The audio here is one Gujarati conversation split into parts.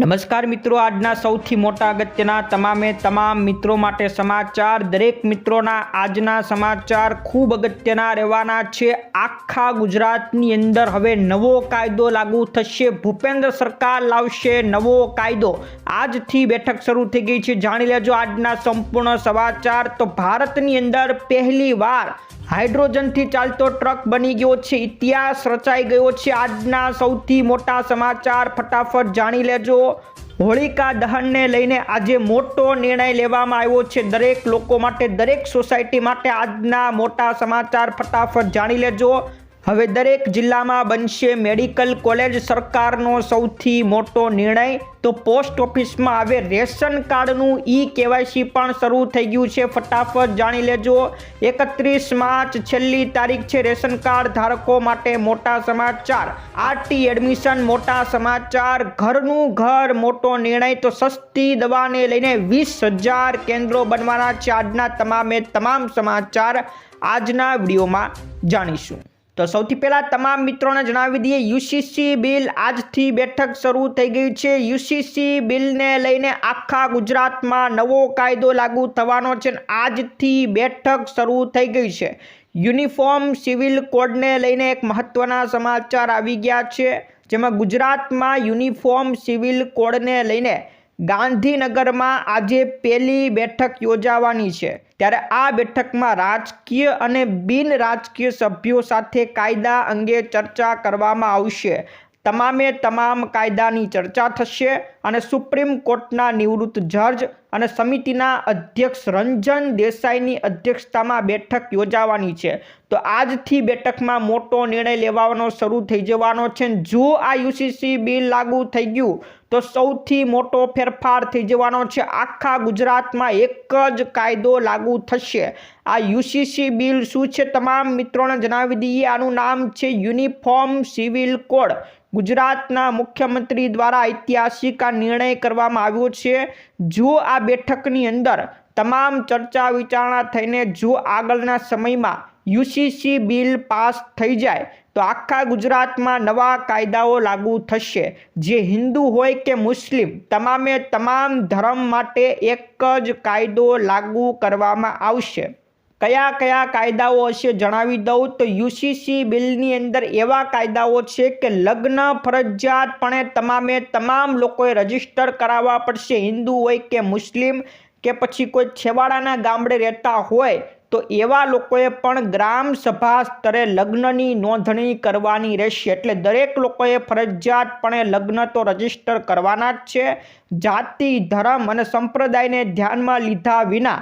નમસ્કાર મિત્રો, આજના સૌથી મોટા અગત્યના તમામે તમામ મિત્રો માટે સમાચાર. દરેક મિત્રોના આજના સમાચાર ખૂબ અગત્યના રહેવાના છે. આખા ગુજરાતની અંદર હવે નવો કાયદો લાગુ થશે. ભૂપેન્દ્ર સરકાર લાવશે નવો કાયદો. આજથી બેઠક શરૂ થઈ ગઈ છે. જાણી લેજો આજના સંપૂર્ણ સમાચાર. તો ભારતની અંદર પહેલી વાર હાઇડ્રોજનથી ચાલતો ટ્રક બની ગયો છે. ઇતિહાસ રચાઈ ગયો છે. આજના સૌથી મોટા સમાચાર ફટાફટ જાણી લેજો. હોળિકા દહનને લઈને આજે મોટો નિર્ણય લેવામાં આવ્યો છે. દરેક લોકો માટે, દરેક સોસાયટી માટે આજના મોટા સમાચાર ફટાફટ જાણી લેજો. હવે દરેક જિલ્લામાં બનશે મેડિકલ કોલેજ સરકારનો સૌથી મોટો નિર્ણય. તો પોસ્ટ ઓફિસમાં હવે રેશન કાર્ડનું ઈ કેવાયસી પણ શરૂ થઈ ગયું છે. ફટાફટ જાણી લેજો. એકત્રીસ માર્ચ છેલ્લી તારીખ છે રેશન કાર્ડ ધારકો માટે મોટા સમાચાર. આરટી એડમિશન મોટા સમાચાર. ઘરનું ઘર મોટો નિર્ણય. તો સસ્તી દવાને લઈને વીસ હજાર કેન્દ્રો બનવાના છે આજના તમામે તમામ સમાચાર. આજના વિડીયોમાં જાણીશું. તો સૌથી પહેલાં તમામ મિત્રોને જણાવી દઈએ, યુસીસી બિલ આજથી બેઠક શરૂ થઈ ગઈ છે. યુસીસી બિલને લઈને આખા ગુજરાતમાં નવો કાયદો લાગુ થવાનો છે આજથી બેઠક શરૂ થઈ ગઈ છે. યુનિફોર્મ સિવિલ કોડને લઈને એક મહત્વના સમાચાર આવી ગયા છે, જેમાં ગુજરાતમાં યુનિફોર્મ સિવિલ કોડને લઈને ગાંધીનગરમાં આજે પહેલી બેઠક યોજાવાની છે. ત્યારે આ બેઠકમાં રાજકીય અને બિન રાજકીય સભ્યો સાથે કાયદા અંગે ચર્ચા કરવામાં આવશે. તમામે તમામ કાયદાની ચર્ચા થશે અને સુપ્રીમ કોર્ટના નિવૃત્ત જજ અને સમિતિના અધ્યક્ષ રંજન દેસાઈની અધ્યક્ષતામાં બેઠક યોજાવાની છે. તો આજથી બેઠકમાં મોટો નિર્ણય લેવાનો શરૂ થઈ જવાનો છે. જો આ યુસીસી બિલ લાગુ થઈ ગયું, તો સૌથી મોટો ફેરફાર થઈ જવાનો છે. આખા ગુજરાતમાં એક જ કાયદો લાગુ થશે. આ યુસીસી બિલ શું છે? તમામ મિત્રોને જણાવી દઈએ. આનું નામ છે યુનિફોર્મ સિવિલ કોડ. ગુજરાતના મુખ્યમંત્રી દ્વારા ઐતિહાસિક આ નિર્ણય કરવામાં આવ્યો છે. જો આ બેઠકની અંદર તમામ ચર્ચા વિચારણા થઈને જો આગળના સમયમાં યુસીસી બિલ પાસ થઈ જાય, તો આખા ગુજરાતમાં નવા કાયદાઓ લાગુ થશે. જે હિન્દુ હોય કે મુસ્લિમ, તમામે તમામ ધર્મ માટે એક જ કાયદો લાગુ કરવામાં આવશે. કયા કયા કાયદાઓ હશે જણાવી દઉં? તો યુસીસી બિલની અંદર એવા કાયદાઓ છે કે લગ્ન ફરજિયાતપણે તમામે તમામ લોકોએ રજિસ્ટર કરાવવા પડશે. હિન્દુ હોય કે મુસ્લિમ કે પછી કોઈ છેવાડાના ગામડે રહેતા હોય, તો એવા લોકોએ પણ ગ્રામ સભા સ્તરે લગ્નની નોંધણી કરવાની રહેશે. એટલે દરેક લોકોએ ફરજિયાતપણે લગ્ન તો રજિસ્ટર કરવાના જ છે. જાતિ, ધર્મ અને સંપ્રદાયને ધ્યાનમાં લીધા વિના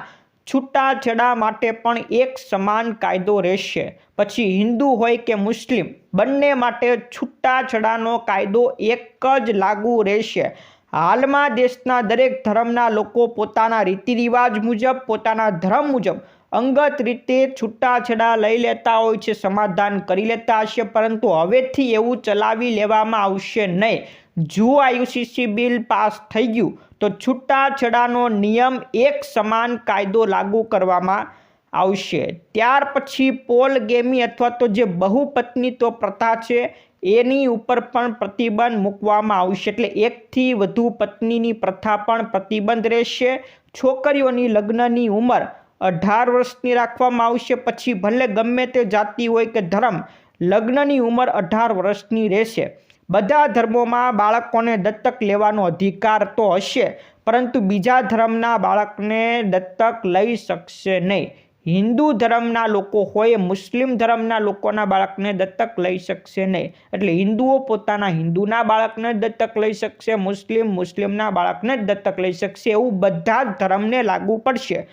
છૂટાછેડા માટે પણ એક સમાન કાયદો રહેશે. પછી હિન્દુ હોય કે મુસ્લિમ, બંને માટે છૂટાછેડાનો કાયદો એક જ લાગુ રહેશે. હાલમાં દેશના દરેક ધર્મના લોકો પોતાના રીતિ રિવાજ મુજબ, પોતાના ધર્મ મુજબ અંગત રીતે છૂટાછેડા લઈ લેતા હોય છે, સમાધાન કરી લેતા હશે, પરંતુ હવેથી એવું ચલાવી લેવામાં આવશે નહીં. જો આયુસીસી બિલ પાસ થઈ ગયું, તો છૂટાછેડાનો નિયમ એક સમાન કાયદો લાગુ કરવામાં આવશે. ત્યાર પછી પોલ ગેમી અથવા તો જે બહુપત્નીત્વ પ્રથા છે, એની ઉપર પણ પ્રતિબંધ મૂકવામાં આવશે. એટલે એકથી વધુ પત્નીની પ્રથા પણ પ્રતિબંધ રહેશે. છોકરીઓની લગ્નની ઉંમર અઢાર વર્ષની રાખવામાં આવશે. પછી ભલે ગમે તે જાતિ હોય કે ધર્મ, લગ્નની ઉંમર અઢાર વર્ષની રહેશે. બધા ધર્મોમાં બાળકોને દત્તક લેવાનો અધિકાર તો હશે, પરંતુ બીજા ધર્મના બાળકને દત્તક લઈ શકશે નહીં. હિન્દુ ધર્મના લોકો હોય, મુસ્લિમ ધર્મના લોકોના બાળકને દત્તક લઈ શકશે નહીં. એટલે હિન્દુઓ પોતાના હિન્દુના બાળકને દત્તક લઈ શકશે, મુસ્લિમ મુસ્લિમના બાળકને દત્તક લઈ શકશે, એવું બધા ધર્મને લાગુ પડશે.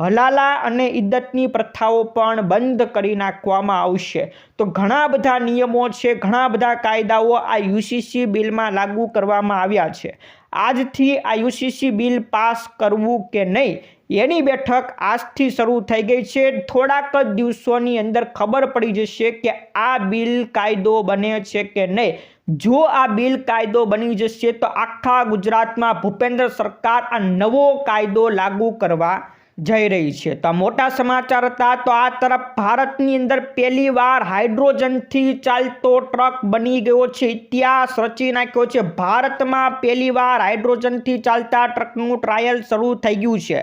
હલાલા અને ઇદ્દતની પ્રથાઓ પણ બંધ કરી નાખવામાં આવશે. તો ઘણા બધા નિયમો છે, ઘણા બધા કાયદાઓ આ યુસીસી બિલમાં લાગુ કરવામાં આવ્યા છે. આજથી આ યુસીસી બિલ પાસ કરવું કે નહીં, એની બેઠક આજથી શરૂ થઈ ગઈ છે. થોડાક જ દિવસોની અંદર ખબર પડી જશે કે આ બિલ કાયદો બને છે કે નહીં. જો આ બિલ કાયદો બની જશે તો આખા ગુજરાતમાં ભૂપેન્દ્ર સરકાર આ નવો કાયદો લાગુ કરવા જઈ રહી છે. તો મોટા સમાચાર હતા તો આ તરફ ભારતની અંદર પહેલી વાર હાઇડ્રોજનથી ચાલતો ટ્રક બની ગયો છે. ઇતિહાસ રચી નાખ્યો છે. ભારતમાં પહેલી વાર હાઇડ્રોજનથી ચાલતા ટ્રકનું ટ્રાયલ શરૂ થઈ ગયું છે.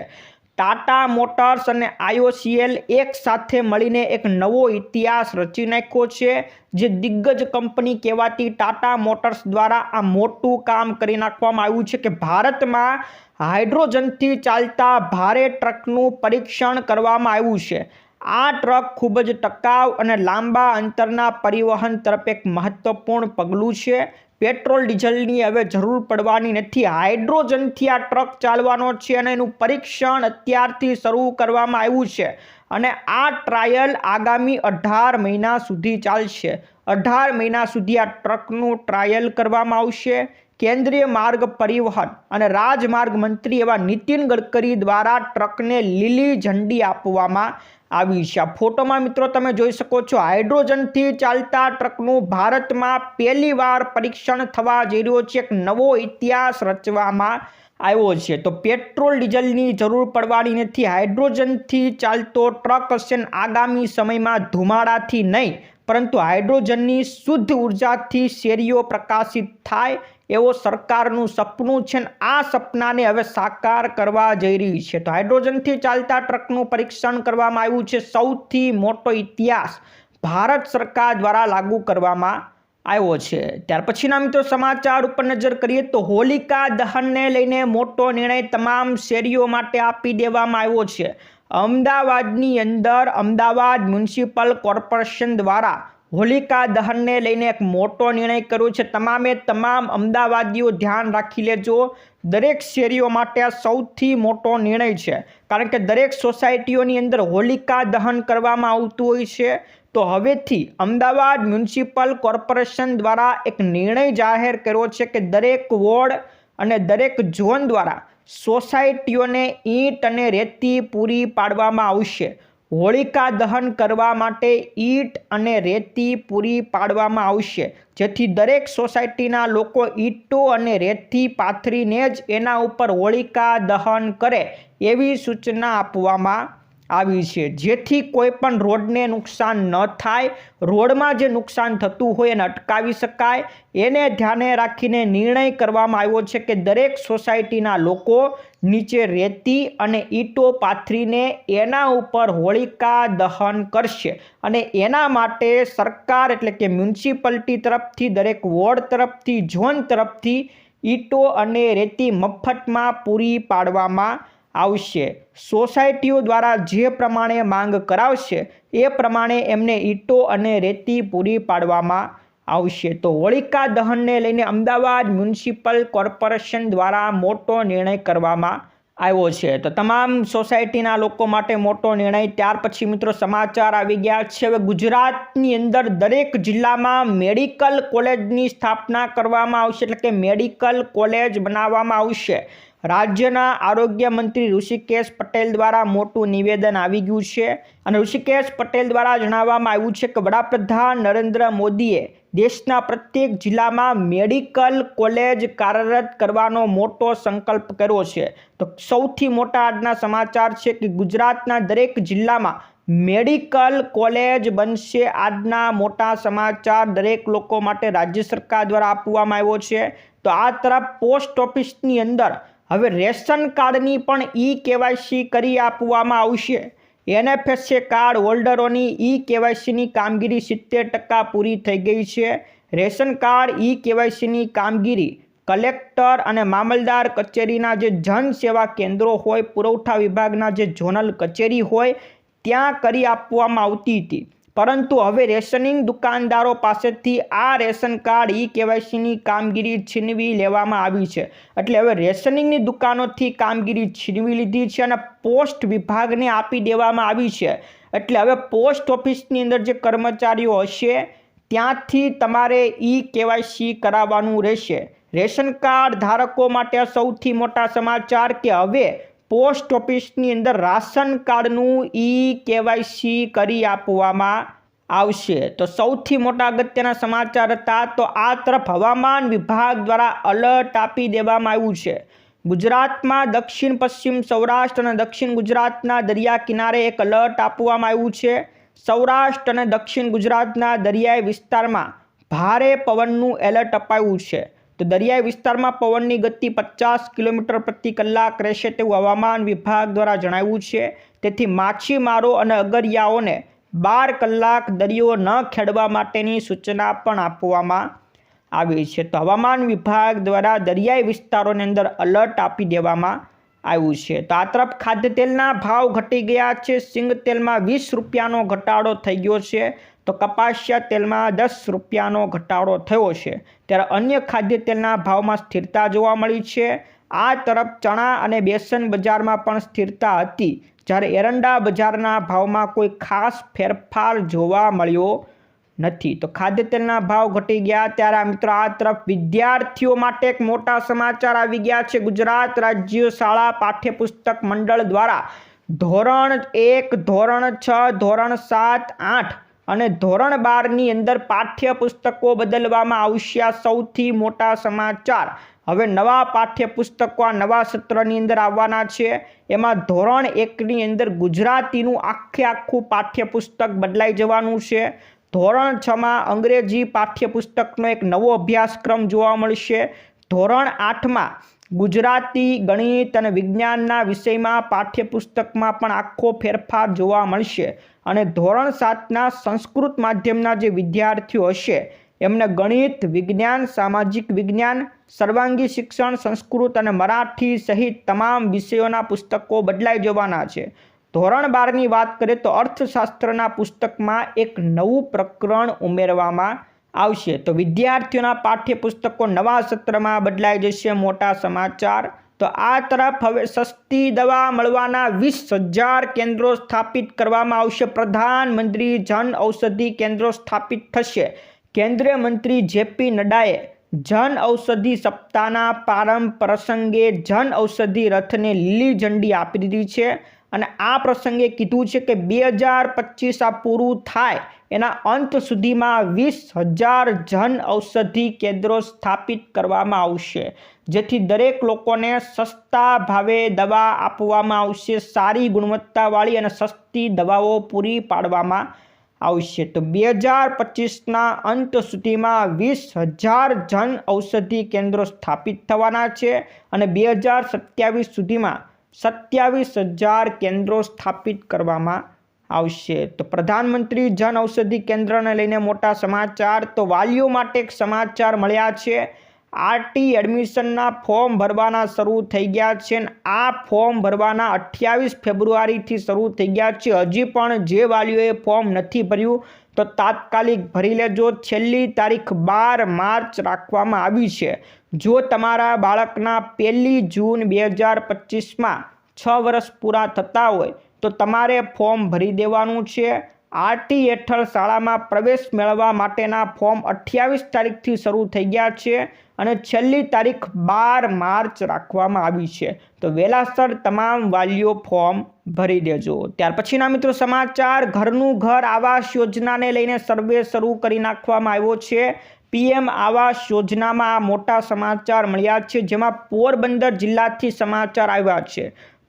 ટાટા મોટર્સ અને આઈઓસીએલ એક સાથે મળીને એક નવો ઇતિહાસ રચી નાખ્યો છે, જે દિગ્ગજ કંપની કહેવાતી ટાટા મોટર્સ દ્વારા આ મોટું કામ કરી નાખવામાં આવ્યું છે કે ભારતમાં હાઇડ્રોજનથી ચાલતા ભારે ટ્રકનું પરીક્ષણ કરવામાં આવ્યું છે. આ ટ્રક ખૂબ જ ટકાઉ અને લાંબા અંતરના પરિવહન તરફ એક મહત્વપૂર્ણ પગલું છે. પેટ્રોલ, ડીઝલની હવે જરૂર પડવાની નથી. હાઇડ્રોજનથી આ ટ્રક ચાલવાનો છે અને એનું પરીક્ષણ અત્યારથી શરૂ કરવામાં આવ્યું છે. અને આ ટ્રાયલ આગામી અઢાર મહિના સુધી ચાલશે. અઢાર મહિના સુધી આ ટ્રકનું ટ્રાયલ કરવામાં આવશે. કેન્દ્રીય માર્ગ પરિવહન અને રાજમાર્ગ મંત્રી એવા નીતિન ગડકરી દ્વારા ટ્રકને લીલી ઝંડી આપવામાં આવી છે. આ ફોટોમાં મિત્રો તમે જોઈ શકો છો, હાઇડ્રોજનથી ચાલતા ટ્રકનું ભારતમાં પહેલી વાર પરીક્ષણ થવા જઈ રહ્યો છે. એક નવો ઇતિહાસ રચવામાં આવ્યો છે. તો પેટ્રોલ, ડીઝલની જરૂર પડવાની નથી. હાઇડ્રોજનથી ચાલતો ટ્રક હશે આગામી સમયમાં ધુમાડાથી નહીં, પરંતુ હાઇડ્રોજનની શુદ્ધ ઉર્જાથી શેરીઓ પ્રકાશિત થાય એવો સરકારનું સપનું છે ને આ સપનાને હવે સાકાર કરવા જઈ રહી છે. તો હાઇડ્રોજનથી ચાલતા ટ્રકનું પરીક્ષણ કરવામાં આવ્યું છે. સૌથી મોટો ઇતિહાસ ભારત સરકાર દ્વારા લાગુ કરવામાં આવ્યો છે. ત્યાર પછીના મિત્રો સમાચાર ઉપર નજર કરીએ તો હોલિકા દહનને લઈને મોટો નિર્ણય તમામ શેરીઓ માટે આપી દેવામાં આવ્યો છે. અમદાવાદની અંદર અમદાવાદ મ્યુનિસિપલ કોર્પોરેશન દ્વારા હોલિકા દહનને લઈને એક મોટો નિર્ણય કર્યો છે. તમામે તમામ અમદાવાદીઓ ધ્યાન રાખી લેજો. દરેક શેરીઓ માટે આ સૌથી મોટો નિર્ણય છે. કારણ કે દરેક સોસાયટીઓની અંદર હોલિકા દહન કરવામાં આવતું હોય છે. તો હવેથી અમદાવાદ મ્યુનિસિપલ કોર્પોરેશન દ્વારા એક નિર્ણય જાહેર કર્યો છે કે દરેક વોર્ડ અને દરેક ઝોન દ્વારા સોસાયટીઓને ઈંટ અને રેતી પૂરી પાડવામાં આવશે. હોળિકા દહન કરવા માટે ઈંટ અને રેતી પૂરી પાડવામાં આવશે. જેથી દરેક સોસાયટીના લોકો ઈંટો અને રેતી પાથરીને જ એના ઉપર હોળિકા દહન કરે એવી સૂચના આપવામાં આવી છે. જેથી કોઈ પણ રોડને નુકસાન ન થાય, રોડમાં જે નુકસાન થતું હોય એને અટકાવી શકાય. એને ધ્યાને રાખીને નિર્ણય કરવામાં આવ્યો છે કે દરેક સોસાયટીના લોકો નીચે રેતી અને ઈંટો પાથરીને એના ઉપર હોળિકા દહન કરશે. અને એના માટે સરકાર એટલે કે મ્યુનિસિપાલિટી તરફથી, દરેક વોર્ડ તરફથી, ઝોન તરફથી ઈંટો અને રેતી મફતમાં પૂરી પાડવામાં આવશે. સોસાયટીઓ દ્વારા જે પ્રમાણે માંગ કરાવશે, એ પ્રમાણે એમને ઈંટો અને રેતી પૂરી પાડવામાં આવશે. તો હોળિકા દહનને લઈને અમદાવાદ મ્યુનિસિપલ કોર્પોરેશન દ્વારા મોટો નિર્ણય કરવામાં આવ્યો છે. તો તમામ સોસાયટીના લોકો માટે મોટો નિર્ણય. ત્યાર પછી મિત્રો સમાચાર આવી ગયા છે. હવે ગુજરાતની અંદર દરેક જિલ્લામાં મેડિકલ કોલેજની સ્થાપના કરવામાં આવશે. એટલે કે મેડિકલ કોલેજ બનાવવામાં આવશે. રાજ્યના આરોગ્ય મંત્રી ઋષિકેશ પટેલ દ્વારા મોટું નિવેદન આવી ગયું છે. અને ઋષિકેશ પટેલ દ્વારા જણાવવામાં આવ્યું છે કે વડાપ્રધાન નરેન્દ્ર મોદીએ દેશના પ્રત્યેક જિલ્લામાં મેડિકલ કોલેજ કાર્યરત કરવાનો મોટો સંકલ્પ કર્યો છે. તો સૌથી મોટા આજના સમાચાર છે કે ગુજરાતના દરેક જિલ્લામાં મેડિકલ કોલેજ બનશે આજના મોટા સમાચાર દરેક લોકો માટે રાજ્ય સરકાર દ્વારા આપવામાં આવ્યો છે. તો આ તરફ પોસ્ટ ઓફિસની અંદર હવે રેશન કાર્ડની પણ ઈ કેવાયસી કરી આપવામાં આવશે. એનએફએસએ કાર્ડ હોલ્ડરોની ઈ કેવાયસીની કામગીરી સિત્તેર ટકા પૂરી થઈ ગઈ છે. રેશન કાર્ડ ઈ કેવાયસીની કામગીરી કલેક્ટર અને મામલદાર કચેરીના જે જન સેવા કેન્દ્રો હોય, પુરવઠા વિભાગના જે ઝોનલ કચેરી હોય, ત્યાં કરી આપવામાં આવતી હતી. પરંતુ હવે રેશનિંગ દુકાનદારો પાસેથી આ રેશન કાર્ડ ઈ કેવાયસીની કામગીરી છીનવી લેવામાં આવી છે. એટલે હવે રેશનિંગની દુકાનોથી કામગીરી છીનવી લીધી છે અને પોસ્ટ વિભાગને આપી દેવામાં આવી છે. એટલે હવે પોસ્ટ ઓફિસની અંદર જે કર્મચારીઓ હશે, ત્યાંથી તમારે ઈ કેવાયસી કરાવવાનું રહેશે. રેશન કાર્ડ ધારકો માટે સૌથી મોટા સમાચાર કે હવે પોસ્ટ ઓફિસની અંદર રાશન કાર્ડનું ઈ કેવાયસી કરી આપવામાં આવશે. તો સૌથી મોટા અગત્યના સમાચાર હતા તો આ તરફ હવામાન વિભાગ દ્વારા અલર્ટ આપી દેવામાં આવ્યું છે. ગુજરાતમાં દક્ષિણ, પશ્ચિમ સૌરાષ્ટ્ર અને દક્ષિણ ગુજરાતના દરિયા કિનારે એક અલર્ટ આપવામાં આવ્યું છે. સૌરાષ્ટ્ર અને દક્ષિણ ગુજરાતના દરિયાઈ વિસ્તારમાં ભારે પવનનું એલર્ટ અપાયું છે. તો દરિયાઈ વિસ્તારમાં પવનની ગતિ પચાસ કિલોમીટર પ્રતિ કલાક રહેશે તેવું હવામાન વિભાગ દ્વારા જણાવ્યું છે. તેથી માછીમારો અને અગરિયાઓને બાર કલાક દરિયો ન ખેડવા માટેની સૂચના પણ આપવામાં આવી છે. તો હવામાન વિભાગ દ્વારા દરિયાઈ વિસ્તારોની અંદર અલર્ટ આપી દેવામાં આવ્યું છે. તો આ તરફ ખાદ્ય તેલના ભાવ ઘટી ગયા છે. સિંગ તેલમાં વીસ રૂપિયાનો ઘટાડો થઈ ગયો છે. તો કપાસિયા તેલમાં દસ રૂપિયાનો ઘટાડો થયો છે. ત્યારે અન્ય ખાદ્ય તેલના ભાવમાં સ્થિરતા જોવા મળી છે. આ તરફ ચણા અને બેસન બજારમાં પણ સ્થિરતા હતી. જ્યારે એરંડા બજારના ભાવમાં કોઈ ખાસ ફેરફાર જોવા મળ્યો નથી. તો ખાદ્ય તેલના ભાવ ઘટી ગયા ત્યારે મિત્રો આ તરફ વિદ્યાર્થીઓ માટે એક મોટા સમાચાર આવી ગયા છે. ગુજરાત રાજ્ય શાળા પાઠ્યપુસ્તક મંડળ દ્વારા ધોરણ એક, ધોરણ છ, ધોરણ સાત, આઠ અને ધોરણ બારની અંદર પાઠ્યપુસ્તકો બદલવામાં આવશે સૌથી મોટા સમાચાર. હવે નવા પાઠ્યપુસ્તકો આ નવા સત્રની અંદર આવવાના છે. એમાં ધોરણ એકની અંદર ગુજરાતીનું આખે આખું પાઠ્યપુસ્તક બદલાઈ જવાનું છે. ધોરણ છમાં અંગ્રેજી પાઠ્યપુસ્તકનો એક નવો અભ્યાસક્રમ જોવા મળશે. ધોરણ આઠમાં ગુજરાતી, ગણિત અને વિજ્ઞાનના વિષયમાં પાઠ્યપુસ્તકમાં પણ આખો ફેરફાર જોવા મળશે. અને ધોરણ સાતના સંસ્કૃત માધ્યમના જે વિદ્યાર્થીઓ હશે, એમને ગણિત, વિજ્ઞાન, સામાજિક વિજ્ઞાન, સર્વાંગી શિક્ષણ, સંસ્કૃત અને મરાઠી સહિત તમામ વિષયોના પુસ્તકો બદલાઈ જવાના છે. ધોરણ બારની વાત કરીએ તો અર્થશાસ્ત્રના પુસ્તકમાં એક નવું પ્રકરણ ઉમેરવામાં આવશે. તો વિદ્યાર્થીઓના પાઠ્યપુસ્તકો નવા સત્રમાં બદલાઈ જશે. મોટા સમાચાર તો આ તરફ હવે સસ્તી દવા મળવાના વીસ હજાર કેન્દ્રો સ્થાપિત કરવામાં આવશે. પ્રધાનમંત્રી જન ઔષધિ કેન્દ્રો સ્થાપિત થશે. કેન્દ્રીય મંત્રી જેપી નડ્ડાએ જન ઔષધિ સપ્તાહના પ્રારંભ પ્રસંગે જન ઔષધિ રથને લીલી ઝંડી આપી દીધી છે. અને આ પ્રસંગે કીધું છે કે બે હજાર પચીસ આ પૂરું થાય, એના અંત સુધીમાં વીસ હજાર જન ઔષધિ કેન્દ્રો સ્થાપિત કરવામાં આવશે, જેથી દરેક લોકોને સસ્તા ભાવે દવા આપવામાં આવશે, સારી ગુણવત્તાવાળી અને સસ્તી દવાઓ પૂરી પાડવામાં આવશે. તો બે હજાર પચીસના અંત સુધીમાં વીસ હજાર જન ઔષધિ કેન્દ્રો સ્થાપિત થવાના છે અને બે હજાર સત્યાવીસ સુધીમાં સત્યાવીસ હજાર કેન્દ્રો સ્થાપિત કરવામાં આવશે. તો પ્રધાનમંત્રી જન ઔષધિ કેન્દ્રને લઈને મોટા સમાચાર. તો વાલીઓ માટે એક સમાચાર મળ્યા છે. આરટી એડમિશનના ફોર્મ ભરવાના શરૂ થઈ ગયા છે અને આ ફોર્મ ભરવાના અઠ્યાવીસ ફેબ્રુઆરીથી શરૂ થઈ ગયા છે. હજી પણ જે વાલીઓએ ફોર્મ નથી ભર્યું તો તાત્કાલિક ભરી લેજો. છેલ્લી તારીખ બાર માર્ચ રાખવામાં આવી છે. જો તમારા બાળકના પહેલી જૂન બે હજાર પચીસમાં છ વર્ષ પૂરા થતા હોય, તો તમારે ફોર્મ ભરી દેવાનું છે. આરટી હેઠળ શાળામાં પ્રવેશ મેળવવા માટેના ફોર્મ અઠ્યાવીસ તારીખથી શરૂ થઈ ગયા છે અને છેલ્લી તારીખ બાર માર્ચ રાખવામાં આવી છે. તો વહેલાસર તમામ વાલીઓ ફોર્મ ભરી દેજો. ત્યાર પછીના મિત્રો સમાચાર, ઘરનું ઘર આવાસ યોજનાને લઈને સર્વે શરૂ કરી નાખવામાં આવ્યો છે. પીએમ આવાસ યોજનામાં મોટા સમાચાર મળ્યા છે, જેમાં પોરબંદર જિલ્લાથી સમાચાર આવ્યા છે.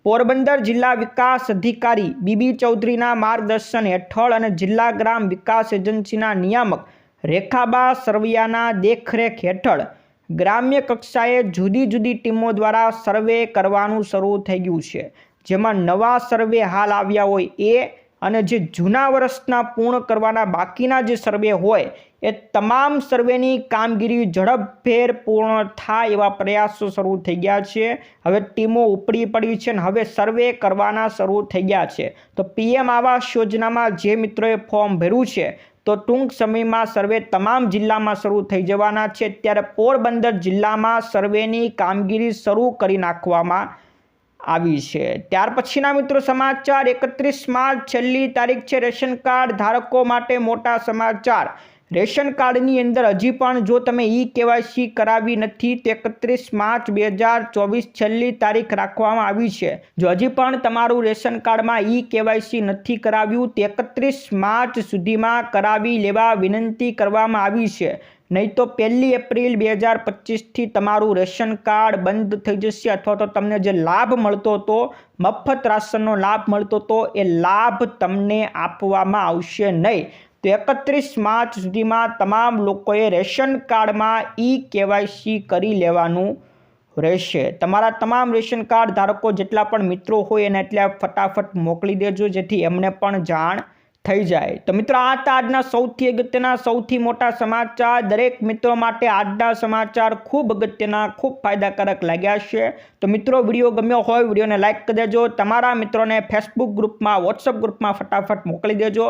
પોરબંદર જિલ્લા વિકાસ અધિકારી બીબી ચૌધરીના માર્ગદર્શન હેઠળ અને જિલ્લા ગ્રામ વિકાસ એજન્સીના નિયામક રેખાબા સરવૈયાના દેખરેખ હેઠળ ગ્રામ્ય કક્ષાએ જુદી જુદી ટીમો દ્વારા સર્વે કરવાનું શરૂ થઈ ગયું છે. જેમાં નવા સર્વે હાલ આવ્યા હોય એ અને જે જૂના વર્ષના પૂર્ણ કરવાના બાકીના જે સર્વે હોય એ તમામ સર્વેની કામગીરી ઝડપભેર પૂર્ણ થાય એવા પ્રયાસો શરૂ થઈ ગયા છે. હવે ટીમો ઉપડી પડી છે અને હવે સર્વે કરવાના શરૂ થઈ ગયા છે. તો પીએમ આવાસ યોજનામાં જે મિત્રોએ ફોર્મ ભર્યું છે, તો ટૂંક સમયમાં સર્વે તમામ જિલ્લામાં શરૂ થઈ જવાના છે. ત્યારે પોરબંદર જિલ્લામાં સર્વેની કામગીરી શરૂ કરી નાખવામાં આવી છે. ત્યાર પછીના મિત્રો સમાચાર, એકત્રીસ માર્ચ, છેલ્લી તારીખ છે રેશન કાર્ડ ધારકો માટે મોટા સમાચાર. રેશન કાર્ડની અંદર હજી પણ જો તમે ઈ કેવાયસી કરાવી નથી, તો એકત્રીસ માર્ચ બે હજાર ચોવીસ છેલ્લી તારીખ રાખવામાં આવી છે. જો હજી પણ તમારું રેશન કાર્ડમાં ઈ કેવાયસી નથી કરાવ્યું, તો એકત્રીસ માર્ચ સુધીમાં કરાવી લેવા વિનંતી કરવામાં આવી છે. નહીં તો પહેલી એપ્રિલ બે હજાર પચીસથી તમારું રેશન કાર્ડ બંધ થઈ જશે, અથવા તો તમને જે લાભ મળતો હતો, મફત રાશનનો લાભ મળતો હતો, એ લાભ તમને આપવામાં આવશે નહીં. તો એકત્રીસ માર્ચ સુધીમાં તમામ લોકોએ રેશન કાર્ડમાં ઈ કેવાયસી કરી લેવાનું રહેશે. તમારા તમામ રેશન કાર્ડ ધારકો જેટલા પણ મિત્રો હોય એને એટલે ફટાફટ મોકલી દેજો, જેથી એમને પણ જાણ થઈ જાય. તો મિત્રો, આ હતા આજના સૌથી અગત્યના, સૌથી મોટા સમાચાર. દરેક મિત્રો માટે આજના સમાચાર ખૂબ અગત્યના, ખૂબ ફાયદાકારક લાગ્યા છે. તો મિત્રો, વીડિયો ગમ્યો હોય, વિડીયોને લાઇક કરી દેજો. તમારા મિત્રોને ફેસબુક ગ્રુપમાં વોટ્સઅપ ગ્રુપમાં ફટાફટ મોકલી દેજો.